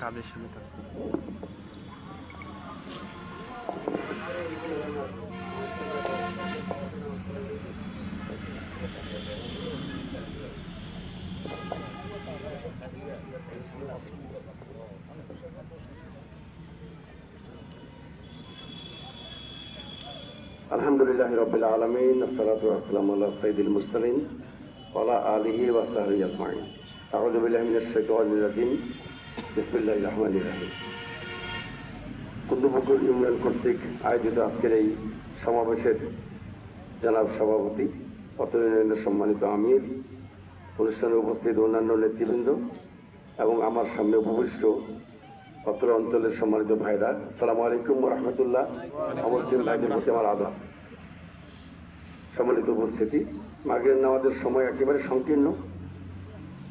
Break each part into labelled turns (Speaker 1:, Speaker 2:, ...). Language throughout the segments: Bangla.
Speaker 1: কাদের সাথে কাজ করে?
Speaker 2: আলহামদুলিল্লাহ রবিল আলমিন আসসালাতু আসসালামু আল্লাহ সাইদুল মুরসালিন ওয়ালা আলিহি ওয়া সাহবিহি আজমাইন আউযু বিল্লাহি মিনাশ শাইতানির রাজিম কুতুবপুকুর ইউনিয়ন কর্তৃক আয়োজিত আজকের এই সমাবেশের জনাব সভাপতি অত্র ইউনিয়নের সম্মানিত আমির অনুষ্ঠানে উপস্থিত অন্যান্য নেতৃবৃন্দ এবং আমার সামনে উপবিষ্ট অত্র অঞ্চলের সম্মানিত ভাইরা সালাম আলাইকুম রহমতুল্লাহ আমার আমার আদা সম্মানিত উপস্থিতি মাগের নামাজের সময় একেবারে সংকীর্ণ।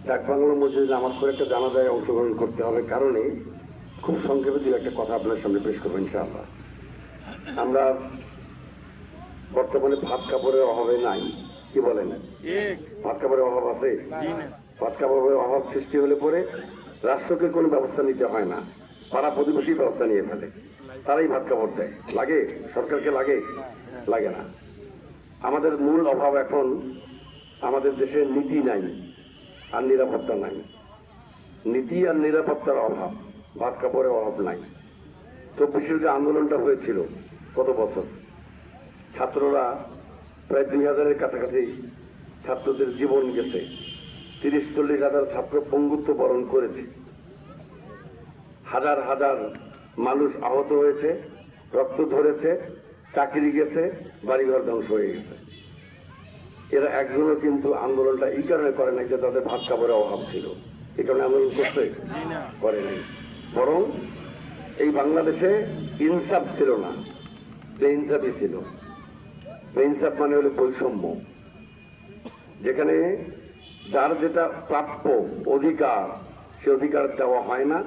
Speaker 2: ডাক বাংলার মধ্যে আমার করে একটা জানাজায় অংশগ্রহণ করতে হবে কারণে খুব সংক্ষেপে দু একটা কথা আপনার সামনে পেশ করব ইনশাআল্লাহ। আমরা বর্তমানে ভাত কাপড়ের অভাবে নাই কি বলেন? ভাত কাপড়ের অভাব আছে? ভাত কাপড়ের অভাব সৃষ্টি হলে পরে রাষ্ট্রকে কোনো ব্যবস্থা নিতে হয় না। পাড়া প্রতিবেশী ব্যবস্থা নিয়ে ফেলে। তারাই ভাত কাপড় দেয়। লাগে? সরকারকে লাগে? লাগে না। আমাদের মূল অভাব এখন আমাদের দেশে নীতি নাই। আর নিরাপত্তা নাই। নীতি আর নিরাপত্তার অভাব, ভাত কাপড়ের অভাব নাই। চব্বিশের যে আন্দোলনটা হয়েছিল কত বছর। ছাত্ররা প্রায় দুই হাজারের কাছাকাছি ছাত্রদের জীবন গেছে। তিরিশ, চল্লিশ হাজার ছাত্র পঙ্গুত্ব বরণ করেছে। হাজার হাজার মানুষ আহত হয়েছে, রক্ত ধরেছে, চাকরি গেছে, বাড়িঘর ধ্বংস হয়ে গেছে। এরা একজনও কিন্তু আন্দোলনটা এই কারণে করে নাই যে তাদের ভাত কাপড়ের অভাব ছিল। এই কারণে আন্দোলন করতে করে নাই। বরং এই বাংলাদেশে ইনসাফ ছিল না বেইনসাফই ছিল। বেইনসাফ মানে হলো বৈষম্য। যেখানে যার যেটা প্রাপ্য অধিকার, সে অধিকার দেওয়া হয় না,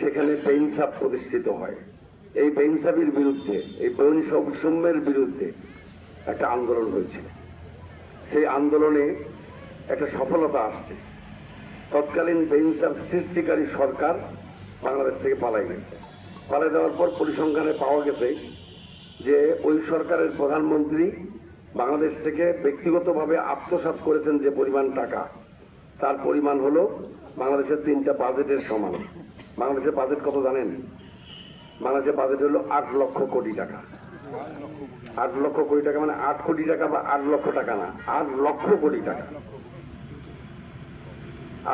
Speaker 2: সেখানে বেইনসাফ প্রতিষ্ঠিত হয়। এই বেইনসাফির বিরুদ্ধে, এই বৈষম্যের বিরুদ্ধে একটা আন্দোলন হয়েছিল। সেই আন্দোলনে একটা সফলতা আসছে। তৎকালীন বেইনসাফ সৃষ্টিকারী সরকার বাংলাদেশ থেকে পালাই গেছে। পালাই যাওয়ার পর পরিসংখ্যানে পাওয়া গেছে যে ওই সরকারের প্রধানমন্ত্রী বাংলাদেশ থেকে ব্যক্তিগতভাবে আত্মসাৎ করেছেন যে পরিমাণ টাকা। তার পরিমাণ হলো বাংলাদেশের তিনটা বাজেটের সমান। বাংলাদেশের বাজেট কত জানেন? বাংলাদেশের বাজেট হলো আট লক্ষ কোটি টাকা। আট লক্ষ কোটি টাকা মানে আট কোটি টাকা বা আট লক্ষ টাকা না, আট লক্ষ কোটি টাকা।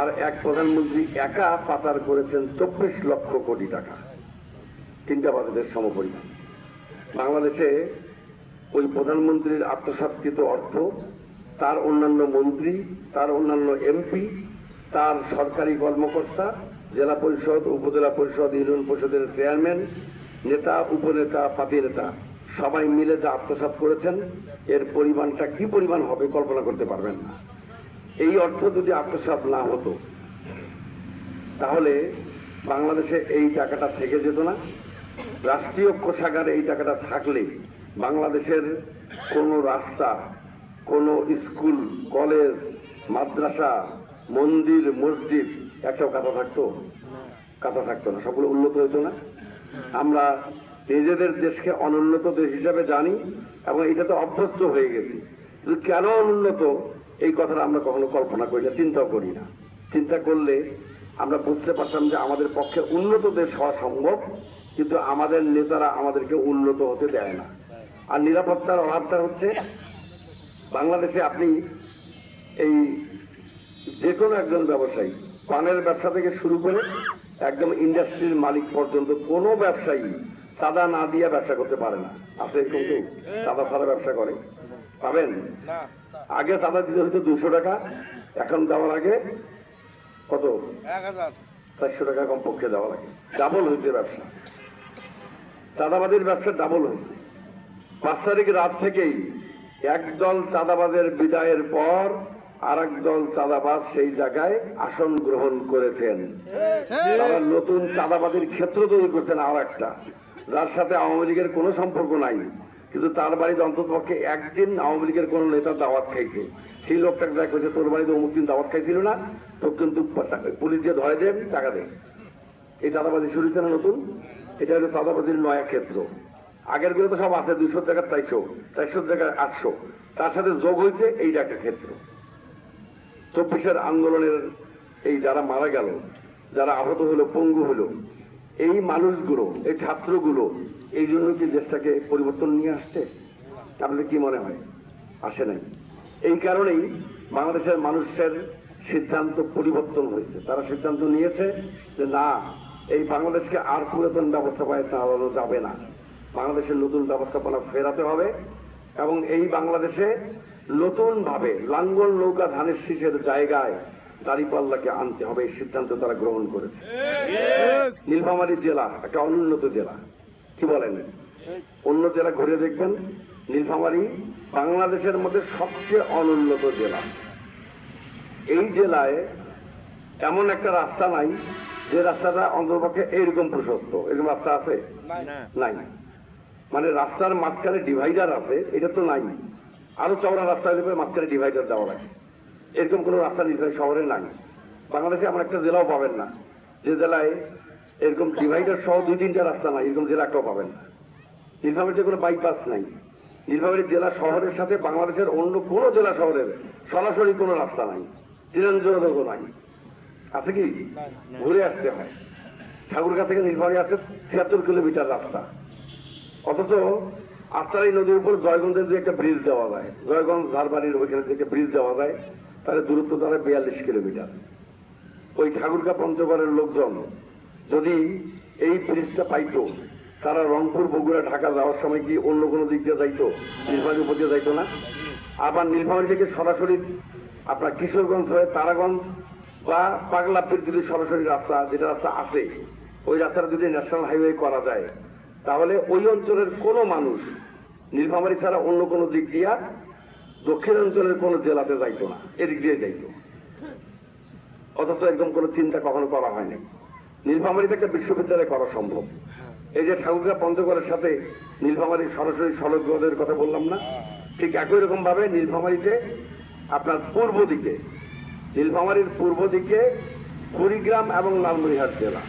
Speaker 2: আর এক প্রধানমন্ত্রী একা পাচার করেছেন চব্বিশ লক্ষ কোটি টাকা। তিনটা বাজেটের সমপরিমাণ। বাংলাদেশে ওই প্রধানমন্ত্রীর আত্মসাৎকৃত অর্থ, তার অন্যান্য মন্ত্রী, তার অন্যান্য এমপি, তার সরকারি কর্মকর্তা, জেলা পরিষদ, উপজেলা পরিষদ, ইউনিয়ন পরিষদের চেয়ারম্যান, নেতা, উপনেতা পাতি নেতা সবাই মিলে যা আত্মসাৎ করেছেন, এর পরিমাণটা কি পরিমাণ হবে কল্পনা করতে পারবেন না। এই অর্থ যদি আত্মসাৎ না হতো, তাহলে বাংলাদেশে এই টাকাটা থেকে যেত না। রাষ্ট্রীয় কোষাগারে এই টাকাটা থাকলে বাংলাদেশের কোনো রাস্তা, কোনো স্কুল, কলেজ, মাদ্রাসা, মন্দির, মসজিদ একটাও কাঁথা থাকতো? কাঁথা থাকতো না, সবগুলো উন্নত হতো না। আমরা নিজেদের দেশকে অনুন্নত দেশ হিসাবে জানি এবং এটাতে অভ্যস্ত হয়ে গেছি। কিন্তু কেন অনুন্নত? এই কথাটা আমরা কখনো কল্পনা করি না, চিন্তাও করি না। চিন্তা করলে আমরা বুঝতে পারতাম যে আমাদের পক্ষে উন্নত দেশ হওয়া সম্ভব, কিন্তু আমাদের নেতারা আমাদেরকে উন্নত হতে দেয় না। আর নিরাপত্তার অভাবটা হচ্ছে, বাংলাদেশে আপনি এই যে কোনো একজন ব্যবসায়ী, পানের ব্যবসা থেকে শুরু করে একদম ইন্ডাস্ট্রির মালিক পর্যন্ত কোনো ব্যবসায়ী সাদা না দিয়ে ব্যবসা করতে পারে না। আছে এরকম কেউ? সাদা সাদা ব্যবসা করে। পাবেন? আগে সাদা দিতে হতো দুশো টাকা এখন দেওয়ার আগে কত? চারশো টাকা কমপক্ষে দেওয়া লাগে ডাবল হয়েছে ব্যবসা। চাঁদাবাদের ব্যবসা ডাবল হয়েছে। পাঁচ তারিখ রাত থেকেই একদল চাঁদাবাজের বিদায়ের পর আর একদল চাঁদাবাজ সেই জায়গায় আসন গ্রহণ করেছেন। তারা নতুন চাঁদাবাদের ক্ষেত্র তৈরি করছেন আর একটা যার সাথে আওয়ামী লীগের কোনো সম্পর্ক নাই। কিন্তু তার বাড়িতে অন্তত পক্ষে একদিন আওয়ামী লীগের কোনো নেতা দাওয়াত খাইছে। সেই লোকটাকে যা করেছে তোর বাড়িতে অমুক দিন দাওয়াত খাইছিল না? তো কিন্তু পুলিশ দিয়ে ধরে দেন, টাকা দেন। এই চাঁদাবাজি শুরু হয়েছে না নতুন? এটা হলো চাঁদাবাজির নয়া ক্ষেত্র। আগেরগুলো তো সব আছে দুশো জায়গার চারশো। চারশো জায়গায় আটশো। তার সাথে যোগ হয়েছে এইটা একটা ক্ষেত্র। চব্বিশের আন্দোলনের এই যারা মারা গেল, যারা আহত হলো, পঙ্গু হলো এই মানুষগুলো, এই ছাত্রগুলো, এই জন্য কি দেশটাকে পরিবর্তন নিয়ে আসছে? আপনাদের কি মনে হয়? আসে নাই। এই কারণেই বাংলাদেশের মানুষের সিদ্ধান্ত পরিবর্তন হয়েছে। তারা সিদ্ধান্ত নিয়েছে যে, না, এই বাংলাদেশকে আর পুরাতন ব্যবস্থাপনায় চালানো যাবে না। বাংলাদেশের নতুন ব্যবস্থাপনা ফেরাতে হবে এবং এই বাংলাদেশে নতুনভাবে লাঙ্গল নৌকা ধানের শীষের জায়গায় দাঁড়িপাল্লাকে আনতে হবে এই সিদ্ধান্ত তারা গ্রহণ করেছে। নীলফামারী জেলা একটা অনুন্নত জেলা। কি বলেন? অন্য জেলা ঘুরে দেখবেন নীলফামারী বাংলাদেশের মধ্যে সবচেয়ে অনুন্নত জেলা। এই জেলায় এমন একটা রাস্তা নাই যে রাস্তাটা অন্তর্পক্ষে এইরকম প্রশস্ত। এরকম রাস্তা আছে? নাই। মানে রাস্তার মাঝখানে ডিভাইডার আছে এটা তো নাই। আরও চওড়া রাস্তা হলে মাঝখানে ডিভাইডার দেওয়া লাগে। এরকম কোনো রাস্তা নীলফামারী শহরে নাই। বাংলাদেশে এমন একটা জেলাও পাবেন না, যে জেলায় এরকম ডিভাইডার সহ দুই তিনটা রাস্তা নাই, এরকম জেলা একটাও পাবেন না। নীলফামারীতে কোনো বাইপাস নাই। নীলফামারী জেলা শহরের সাথে বাংলাদেশের অন্য কোনো জেলা শহরের সরাসরি কোনো রাস্তা নাই ট্রেন যোগাযোগও নাই। আছে কি? ঘুরে আসতে হয়। ঠাকুরগা থেকে নীলফামারী আসতে ছিয়াত্তর কিলোমিটার রাস্তা। অথচ আত্মারাই নদীর উপর জয়গঞ্জের যে একটা ব্রিজ দেওয়া যায় জয়গঞ্জ ঝাড়বাড়ির ওইখানে থেকে ব্রিজ দেওয়া যায় তাহলে দূরত্ব দাঁড়ায় বিয়াল্লিশ কিলোমিটার। ওই ঠাকুরকা পঞ্চগড়ের লোকজন, যদি এই ব্রিজটা পাইতো, তারা রংপুর, বগুড়া, ঢাকা যাওয়ার সময় কি অন্য কোনো দিক দিয়ে যাইতো? নীলফামারী উপর দিয়ে যাইতো না? আবার নীলফামারী থেকে সরাসরি আপনার কিশোরগঞ্জ হয়ে তারাগঞ্জ বা পাগলাপির যদি সরাসরি রাস্তা, যেটা রাস্তা আছে, ওই রাস্তাটা যদি ন্যাশনাল হাইওয়ে করা যায়, তাহলে ওই অঞ্চলের কোনো মানুষ নীলফামারী ছাড়া অন্য কোনো দিক দিয়া দক্ষিণ অঞ্চলের কোনো জেলাতে যাইতো না, এদিক দিয়ে যাইতো। অথচ একদম কোনো চিন্তা কখনো করা হয়নি। নীলফামারীতে একটা বিশ্ববিদ্যালয় করা সম্ভব। এই যে ঠাকুরগা পঞ্চগড়ের সাথে নীলফামারী সরাসরি সড়ক যোগাযোগের কথা বললাম না, ঠিক একই রকম ভাবে নীলফামারীতে আপনার পূর্ব দিকে, নীলফামারীর পূর্ব দিকে কুড়িগ্রাম এবং লালমনিরহাট জেলা।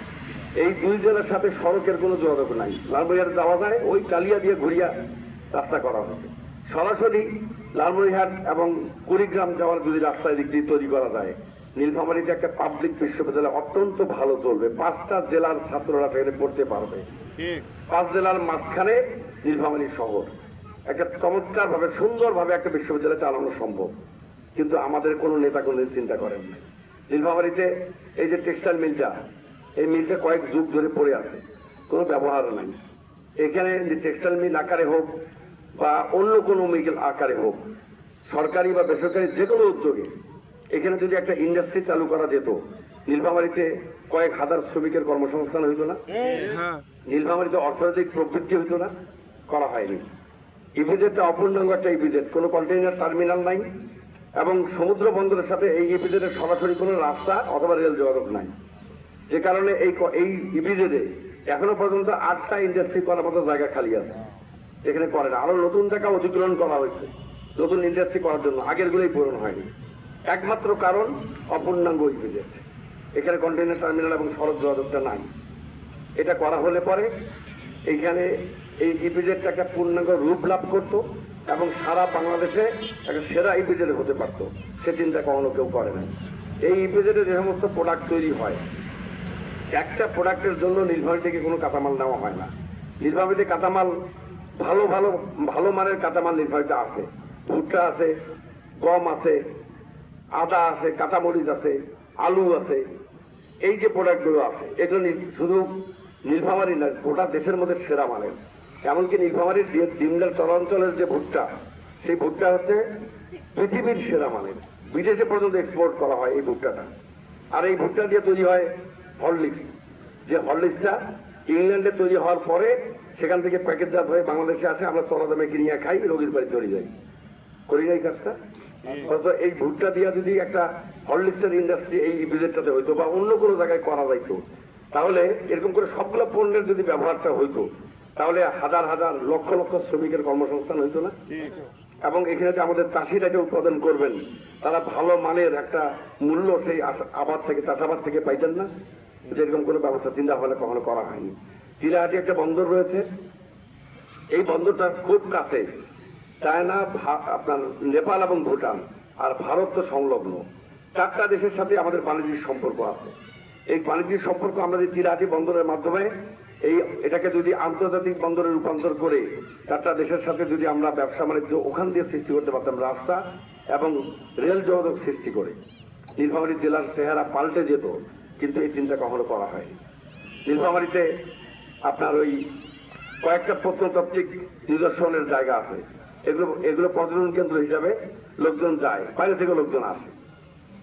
Speaker 2: এই দুই জেলার সাথে সড়কের কোনো যোগাযোগ নাই। লালমনিরহাট যাওয়া যায়, ওই কালিয়া দিয়ে ঘুরিয়া রাস্তা করা হয়েছে। সরাসরি লালমনিরহাট এবং কুড়িগ্রাম যাওয়ার যদি রাস্তা এদিক দিয়ে তৈরি করা যায় নীলফামারীতে একটা পাবলিক বিশ্ববিদ্যালয় অত্যন্ত ভালো চলবে। পাঁচটা জেলার ছাত্ররা সেখানে পড়তে পারবে। পাঁচ জেলার মাঝখানে নীলফামারী শহর। একটা চমৎকার ভাবে সুন্দর ভাবে একটা বিশ্ববিদ্যালয় চালানো সম্ভব। কিন্তু আমাদের কোনো নেতা কোনদিন চিন্তা করেন না। নীলফামারীতে এই যে টেক্সটাইল মিলটা এই মিলটা কয়েক যুগ ধরে পড়ে আছে। কোনো ব্যবহার নাই। এখানে যে টেক্সটাইল মিল আকারে হোক বা অন্য কোনো মিল আকারে হোক সরকারি বা বেসরকারি যে কোনো উদ্যোগে এখানে যদি একটা ইন্ডাস্ট্রি চালু করা যেত নীলফামারীতে কয়েক হাজার শ্রমিকের কর্মসংস্থান হইতো না? নীলফামারীতে অর্থনৈতিক প্রবৃদ্ধি হইতো না? করা হয়নি। ইপিজেডটা অপূর্ণাঙ্গ একটা ইপিজেড। কোনো কন্টেইনার টার্মিনাল নাই এবং সমুদ্র বন্দরের সাথে এই ইপিজেডের সরাসরি কোনো রাস্তা অথবা রেল যোগাযোগ নাই। যে কারণে এই এই ইপিজেডে এখনও পর্যন্ত আটটা ইন্ডাস্ট্রি করার মতো জায়গা খালি আছে। এখানে করে না। আরও নতুন জায়গা অধিগ্রহণ করা হয়েছে। নতুন ইন্ডাস্ট্রি করার জন্য। আগেরগুলোই পূরণ হয়নি। একমাত্র কারণ অপূর্ণাঙ্গ ইপিজেড এখানে কন্টেইনার টার্মিনাল এবং সড়ক যোগাযোগটা নাই। এটা করা হলে পরে এইখানে এই ইপিজেডটা একটা পূর্ণাঙ্গ রূপ লাভ করতো এবং সারা বাংলাদেশে একটা সেরা ইপিজেড হতে পারতো। সে চিন্তা কখনো কেউ করে না। এই ইপিজেডে যে সমস্ত প্রোডাক্ট তৈরি হয়, একটা প্রোডাক্টের জন্য নির্ভর থেকে কোনো কাঁচামাল নেওয়া হয় না। নির্ভাবিতে কাঁচামাল ভালো ভালো ভালো মানের কাঁচামাল নির্ভাবিত আছে। ভুট্টা আছে, গম আছে, আদা আছে, কাঁচামরিচ আছে, আলু আছে। এই যে প্রোডাক্টগুলো আছে, এগুলো শুধু নীলফামারি না গোটা দেশের মধ্যে সেরা মানের। এমনকি নীলফামারির ডিমডাল চরাঞ্চলের যে ভুট্টা, সেই ভুট্টা হচ্ছে পৃথিবীর সেরা মানের। বিদেশে পর্যন্ত এক্সপোর্ট করা হয় এই ভুট্টাটা। আর এই ভুট্টা দিয়ে তৈরি হয় হরলিক্স। যে হরলিক্সটা ইংল্যান্ডে তৈরি হওয়ার পরে সেখান থেকে প্যাকেট প্যাকেটজাত হয়ে বাংলাদেশে আসে আমরা চলা দামে কিনিয়ে খাই রোগীর বাড়ি চলে যাই। করি না এই কাজটা অথচ এই ভুট্টা দিয়া যদি একটা হরলিক্সের ইন্ডাস্ট্রি এই বিদেশটাতে হইতো বা অন্য কোনো জায়গায় করা যাইতো তাহলে এরকম করে সবগুলো পণ্যের যদি ব্যবহারটা হইতো তাহলে হাজার হাজার লক্ষ লক্ষ শ্রমিকের কর্মসংস্থান হইতো না? এবং এখানে যে আমাদের চাষিরা যে উৎপাদন করবেন তারা ভালো মানের একটা মূল্য সেই আবাদ থেকে চাষাবাদ থেকে পাইতেন না? যেরকম কোনো ব্যবস্থা চিন্তা ভাবনা কখনো করা হয়নি। চিরাহাটি একটা বন্দর রয়েছে। এই বন্দরটা খুব কাছে। চায়না আপনার নেপাল এবং ভুটান আর ভারত তো সংলগ্ন। চারটা দেশের সাথে আমাদের বাণিজ্যিক সম্পর্ক আছে। এই বাণিজ্যিক সম্পর্ক আমরা যে চিরাহাটি বন্দরের মাধ্যমে এই এটাকে যদি আন্তর্জাতিক বন্দরে রূপান্তর করে, চারটা দেশের সাথে যদি আমরা ব্যবসা বাণিজ্য ওখান দিয়ে সৃষ্টি করতে পারতাম রাস্তা এবং রেল যোগাযোগ সৃষ্টি করে। নীলফামারী জেলার চেহারা পাল্টে যেত, কিন্তু এই চিন্তা কখনো করা হয়নি। নীলফামারীতে আপনার ওই কয়েকটা প্রত্নতাত্ত্বিক নিদর্শনের জায়গা আছে। এগুলো এগুলো পর্যটন কেন্দ্র হিসাবে লোকজন যায়, বাইরে থেকে লোকজন আসে।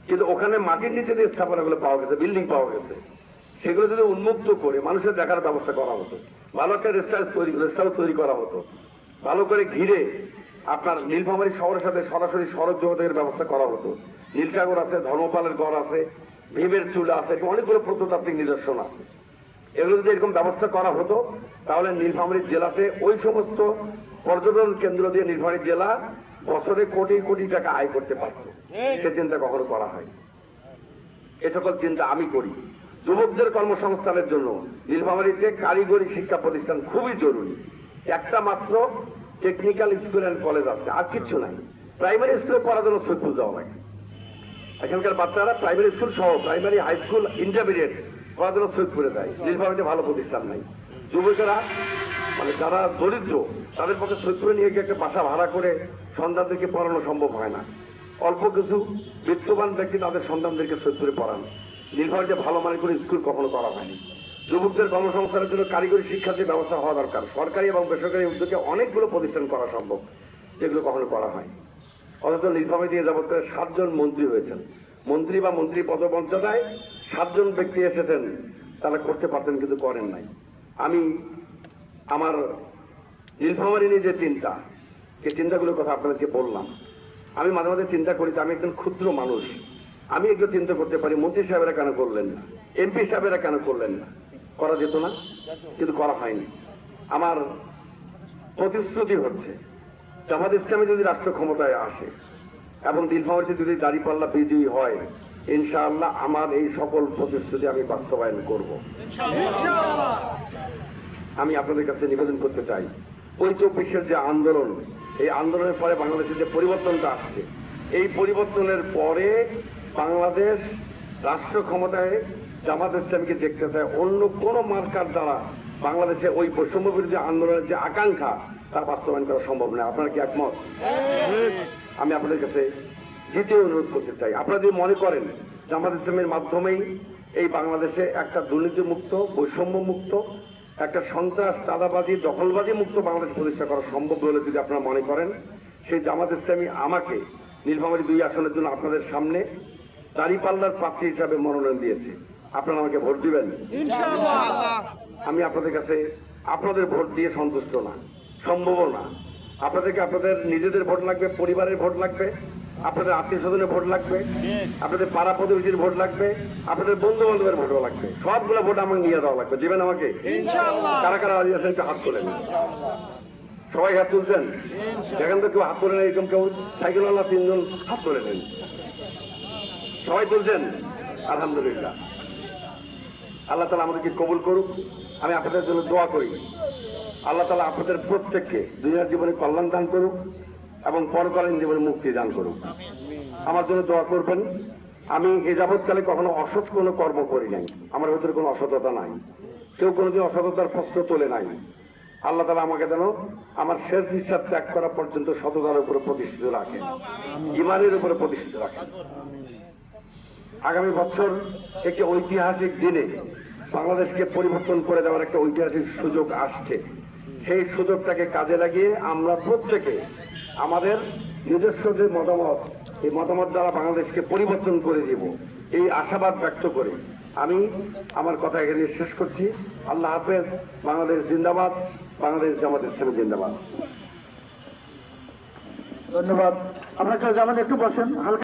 Speaker 2: কিন্তু ওখানে মাটির নিচে যে স্থাপনাগুলো পাওয়া গেছে, বিল্ডিং পাওয়া গেছে, সেগুলো যদি উন্মুক্ত করে মানুষের দেখার ব্যবস্থা করা হতো, ভালো একটা রেস্ট হাউস তৈরি রেস্ট হাউস তৈরি করা হতো, ভালো করে ঘিরে আপনার নীলফামারী শহরের সাথে সরাসরি সড়ক যোগাযোগের ব্যবস্থা করা হতো। নীলসাগর আছে, ধর্মপালের গড় আছে, ভীমের চুল আছে, অনেকগুলো প্রত্নতাত্ত্বিক নিদর্শন আছে। এগুলো যদি এরকম ব্যবস্থা করা হতো, তাহলে নীলফামারী জেলাতে ওই সমস্ত পর্যটন কেন্দ্র দিয়ে নীলফামারী জেলা বছরে কোটি কোটি টাকা আয় করতে পারত। সে চিন্তা কখনো করা হয় এ সকল চিন্তা আমি করি। যুবকদের কর্মসংস্থানের জন্য নীলফামারীতে কারিগরি শিক্ষা প্রতিষ্ঠান খুবই জরুরি। একটা মাত্র টেকনিক্যাল স্কুল অ্যান্ড কলেজ আছে, আর কিছু নাই। প্রাইমারি স্কুলে পড়ার জন্য সৈকুল যাওয়া লাগে। এখানকার বাচ্চারা প্রাইমারি স্কুল সহ প্রাইমারি হাই স্কুল ইন্টারমিডিয়েট পড়ার জন্য সৈয়দপুরে দেয়। নীলফামারীতে ভালো প্রতিষ্ঠান নাই। যুবকেরা মানে যারা দরিদ্র, তাদের পক্ষে সৈয়দপুরে নিয়ে গিয়ে একটা বাসা ভাড়া করে সন্তানদেরকে পড়ানো সম্ভব হয় না। অল্প কিছু বিত্তবান ব্যক্তি তাদের সন্তানদেরকে সৈয়দপুরে পড়ান। নীলফামারীতে ভালো মানের করে স্কুল কখনো করা হয়নি। যুবকদের কর্মসংস্থানের জন্য কারিগরি শিক্ষার যে ব্যবস্থা হওয়া দরকার। সরকারি এবং বেসরকারি উদ্যোগে অনেকগুলো প্রতিষ্ঠান করা সম্ভব, যেগুলো কখনো করা হয় অথচ নীলফামারী দিয়ে যাবত করে সাতজন মন্ত্রী হয়েছেন। মন্ত্রী বা মন্ত্রী পদমর্যাদায় সাতজন ব্যক্তি এসেছেন, তারা করতে পারতেন কিন্তু করেন নাই। আমি আমার নীলফামারী নিয়ে যে চিন্তা এই চিন্তাগুলোর কথা আপনাদেরকে বললাম। আমি মাঝে মাঝে চিন্তা করি যে আমি একজন ক্ষুদ্র মানুষ। আমি একটু চিন্তা করতে পারি, মন্ত্রী সাহেবেরা কেন করলেন না? এমপি সাহেবেরা কেন করলেন না? করা যেত না, কিন্তু করা হয়নি। আমার প্রতিশ্রুতি হচ্ছে, জামাত ইসলামী যদি রাষ্ট্র ক্ষমতায় আসে এবং নীলফামারীতে যদি দাঁড়িপাল্লা বিজয়ী হয় ইনশাআল্লাহ আমার এই সকল প্রতিশ্রুতি আমি বাস্তবায়ন করব। আমি আপনাদের কাছে নিবেদন করতে চাই। ওই চব্বিশের যে আন্দোলন এই আন্দোলনের পরে বাংলাদেশে যে পরিবর্তনটা আসছে এই পরিবর্তনের পরে বাংলাদেশ রাষ্ট্র ক্ষমতায় জামাত ইসলামকে দেখতে চায়। অন্য কোন মার্কার দ্বারা বাংলাদেশে ওই বৈষম্য বিরোধী আন্দোলনের যে আকাঙ্ক্ষা তা বাস্তবায়ন করা সম্ভব নয়। আপনারা কি একমত? আমি আপনাদের কাছে দ্বিতীয় অনুরোধ করতে চাই। আপনারা যদি মনে করেন জামাত ইসলামের মাধ্যমেই এই বাংলাদেশে একটা দুর্নীতি মুক্ত বৈষম্য মুক্ত একটা সন্ত্রাস চাঁদাবাদী দখলবাদী মুক্ত বাংলাদেশ প্রতিষ্ঠা করা সম্ভব বলে যদি আপনারা মনে করেন সেই জামাত ইসলামী আমাকে নীলফামারী দুই আসনের জন্য আপনাদের সামনে দাঁড়িপাল্লার প্রার্থী হিসাবে মনোনয়ন দিয়েছে। আপনারা আমাকে ভোট দিবেন? আমি আপনাদের কাছে আপনাদের ভোট দিয়ে সন্তুষ্ট না সম্ভব না। আপনাদেরকে আপনাদের নিজেদের ভোট লাগবে পরিবারের ভোট লাগবে। আপনাদের আত্মীয় স্বজনের ভোট লাগবে আপনাদের পাড়া প্রতিবেশীর ভোট লাগবে আপনাদের বন্ধু বান্ধবের ভোটও লাগবে। সবগুলো ভোট আমাকে নিয়ে দেওয়া লাগবে। দিবেন আমাকে? কারা কারা রাজি আছেন একটু হাত তোলেন। সবাই হাত তুলছেন? দেখেন তো কেউ হাত তোলেন এরকম কেউ সাইকেলওয়ালা তিনজন হাত তোলে নেন। সবাই তুলছেন? আলহামদুলিল্লাহ। আল্লাহ তালা আমাদেরকে কবুল করুক। আমি আপনাদের জন্য দোয়া করি। আল্লাহ তালা আপনাদের প্রত্যেককে দুনিয়ার জীবনে কল্যাণ দান করুক। এবং পরকালীন জীবনে মুক্তি দান করুক আমার জন্য দোয়া করবেন। আমি এ যাবৎকালে কখনো অসৎ কোনো কর্ম করি নাই। আমার ভেতরে কোনো অসততা নাই। কেউ কোনোদিন অসততার প্রশ্ন তোলে নাই। আল্লাহ তালা আমাকে যেন আমার শেষ নিঃশ্বাস ত্যাগ করা পর্যন্ত সততার উপরে প্রতিষ্ঠিত রাখেন। ইমানের উপরে প্রতিষ্ঠিত রাখেন। আগামী বছর একটি ঐতিহাসিক দিনে বাংলাদেশকে পরিবর্তন করে দেওয়ার একটা ঐতিহাসিক সুযোগ আসছে। সেই সুযোগটাকে কাজে লাগিয়ে আমরা প্রত্যেকে আমাদের নিজস্ব যে মতামত, এই মতামত দ্বারা বাংলাদেশকে পরিবর্তন করে দিব, এই আশাবাদ ব্যক্ত করে আমি আমার কথা এখানে শেষ করছি। আল্লাহ হাফেজ, বাংলাদেশ জিন্দাবাদ, বাংলাদেশ জামাত ইসলামী জিন্দাবাদ।
Speaker 1: ধন্যবাদ। আপনার কাছে আমাদের একটু বসেন